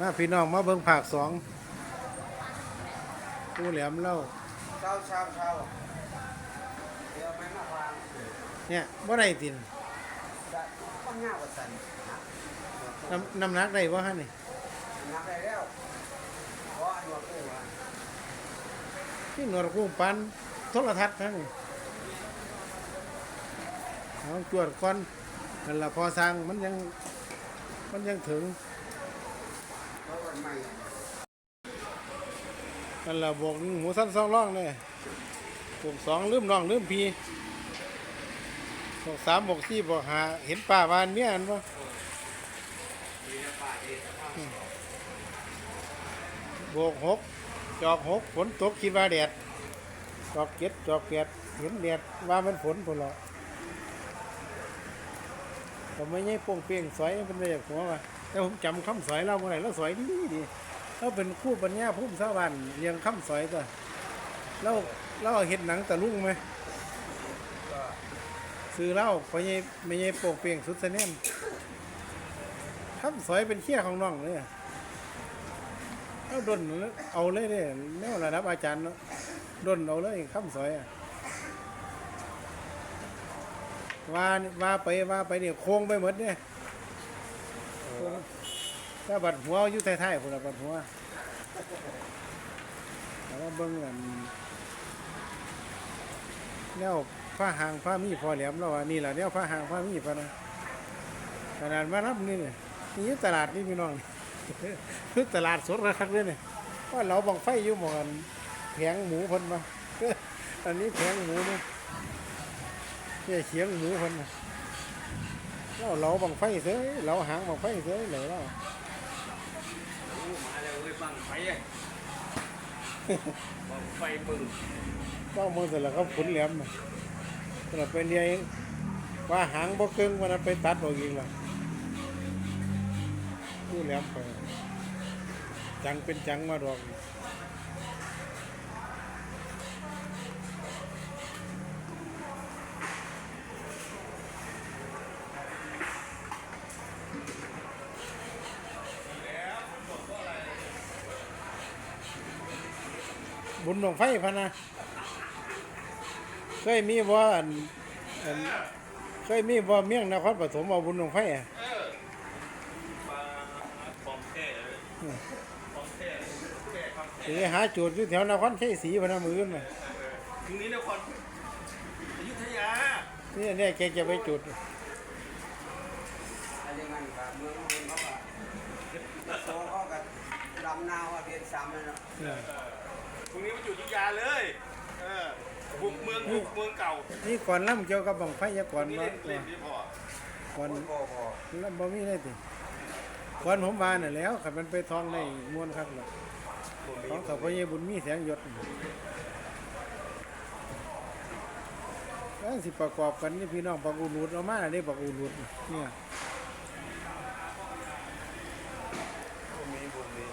มาพี่น้องมาเบิ่งผักสองผู้แหลมเล่าเช้าเช้าเช้าเดี๋ยวไม่มาฟังเนี่ยบ่ได้ตินจะต้องง่ายกว่าสันน้ำน้ำหนักได้บ่ฮะนี่นับได้แล้วเพราะอันว่ากู้ว่าที่หนวดกุ้งปันโทรทัศน์ฮะนี่เอาจวดก่อนนั่นล่ะพอสร้างมันยังมันยังถึง เพราะวันใหม่นั่นล่ะบวกหมูสั้นสองร่องเลยบวกสองลืมน้องลืมพีบวกสามบวกสี่บวกห้าเห็นป้าวานเมียอันบ่บวกหกจอกหกฝนตกคิดว่าแดดจอกเจ็ดจอกแปดเห็นแดดว่ามันฝนพุ่นละผมไม่ใช่ป่งเปียงสอยเป็นไปจากหัวว่า แต่ผมจำคำสอยเราเมื่อไหร่แล้วสอยดีดีเราเป็นคู่ปัญญาพุ่มสาวันเรียงคำสอยตัวเราเราเห็นหนังตะลุงไหมซื้อเหล้าไปใช่ไม่ใช่โป่งเปียงสุดเสน่ห์คำสอยเป็นเขี้ยของน้องเลยเอาดนเอาเลยเนี่ยแนวระดับอาจารย์เนาะดนเอาเลยคำสอยอะว่าว่าไปว่าไปเนี่ยโค้งไปหมดเนี่ย ถ้าบัดหัวอยู่ท้ายๆพุ่นละบัดหัวแต่ว่าเบิ่งอันแนวผ้าหางผ้ามีพอแหลมแล้วว่านี่แหละแนวผ้าหางผ้ามีพะนะขนาดมารับนี่เนี่ยนี่ตลาดนี่พี่น้องคือตลาดสดระคักเลยเนี่ยว่าเราบังไฟอยู่หมอนแผงหมูพิ่นมาอันนี้แผงหมูเนี่ยเนี่ยเขียงหมูพิ่นน่ะเราเราบังไฟเสยเราหางบังไฟเสยเลยเรา มาแล้วเว้ยบัง ไฟอะบังไฟมึงก็มือแต่ละก็ขุนแหลมน่ะแต่ละเป็นยังว่าหางบ่เกิงวันนั้นไปตัดออกอีกล่ะผู้แหลมไปจังเป็นจังมาดอก บุญดวงไฟพะนะเคยมีบ่อันอันเคยมีบ่เมี่ยงนครปฐมเอาบุญดวงไฟอะมาของแท้เลยของแท้แท้ครับสิหาจุดอยู่แถวนครชัยศรีพะนะมือน่ะทีนี้นครอยุธยานี่เนี่ยแกจะไปจุดอะไรเงี้ยกับเมืองเมืองเขาอะโซ่เขากับดำนาวอะเรียนซ้ำเลยเนาะเนี่ย ตรงนี้มันอยู่อยุธยาเลย เออบุกเมืองบุกเมืองเก่านี่ก่อนล่ำเกี่ยวกับบังไฟอยาก่อนนี่ว่าเล่นเล่นที่พอก่อนโอ้โหล่ำบ่มีได้ติก่อนผมมาน่ะแล้วคันมันไปทองในมวนคักล่ะของกับพ่อใหญ่บุญมีแสงหยศแล้วสิประกอบกันนี่พี่น้องปักอูรูดเอามาน่ะได้ปักอูรูดเนี่ย บุญมีบุญมี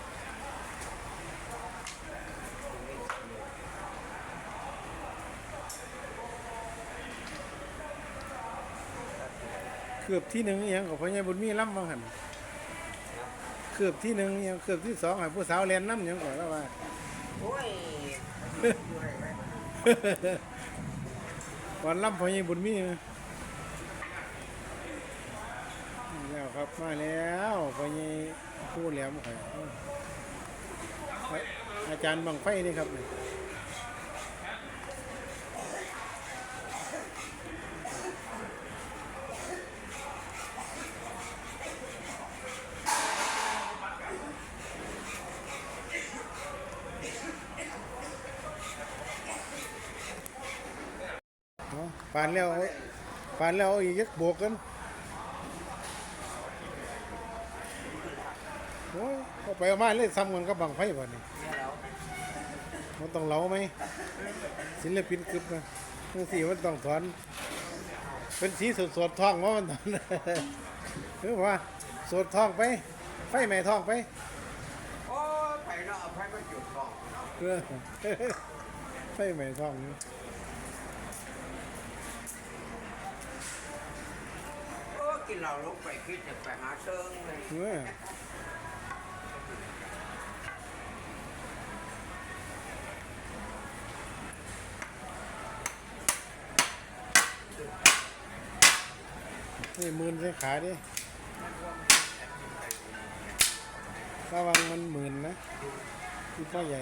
เกือบที่หนึ่งอหยังกับพ่อใหญ่บุญมีล่ำมาหันเกือบที่หนึ่งอหยังเกือบที่สองให้ผู้สาวเรียนน้ำอหยังก่อนแล้วว่าโอ้ยก่อนล่ำพ่อใหญ่บุญมีนะมาแล้วครับมาแล้วพ่อใหญ่ผู้แหลมข่อยอาจารย์บังไฟนี่ครับ ปานแล้วเอาปานแล้วเอาอีกยักบวกกันโอ้ยเอาไปเอามาเลยซ้ำกันกับบังไฟบ่นี่เนี่ยเรามันต้องเหลาไหมศิลปินกึบนะทั้งสี่มันต้องถอน เป็นสีสดสดๆทองว่ามันถอนหรือว่าสดทองไป ไฟไหม้ทองไปโอ้ยไผ่เนาะเอาไผ่มาจุดก่อนเนาะเออไฟไหม้ทองนี่ กินเหาลงไปคิดจะไปหาเซิงเลยเว้ยนี่มื่นใส่ขายดิระวังมันหมื่นนะที่พ่อใหญ่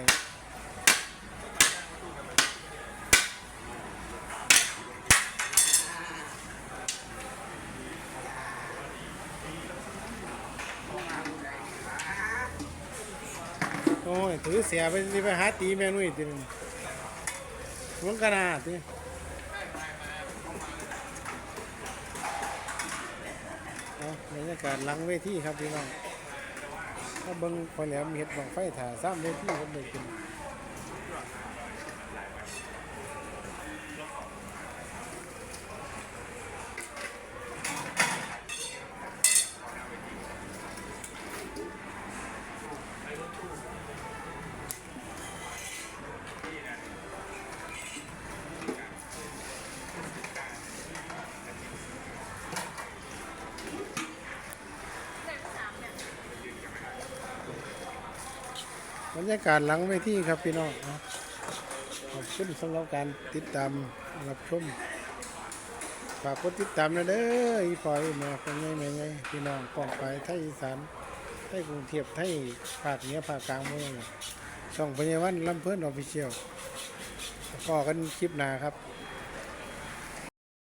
โอ้ยถือเสียไปสิไปหาตีแม่นุ่ยตีนึงมันกระนาตีเอาบรรยากาศหลังเวทีครับพี่น้องถ้าเบิ้งพอแหลมเห็ดบังไฟถ่าซ้ำเวทีผมได้กิน บรรยากาศหลังเวทีครับพี่น้องขอบคุณสำหรับการติดตามรับชมฝากกดติดตามนะเด้ออีพอยมาเป็นไงแม่ไงพี่น้องกองไปไทยอีสานไทยกรุงเทพไทยภาคเหนือภาคกลางเมืองช่องพญาวันลำเพื่อนออฟฟิเชียลพอกันคลิปหนาครับ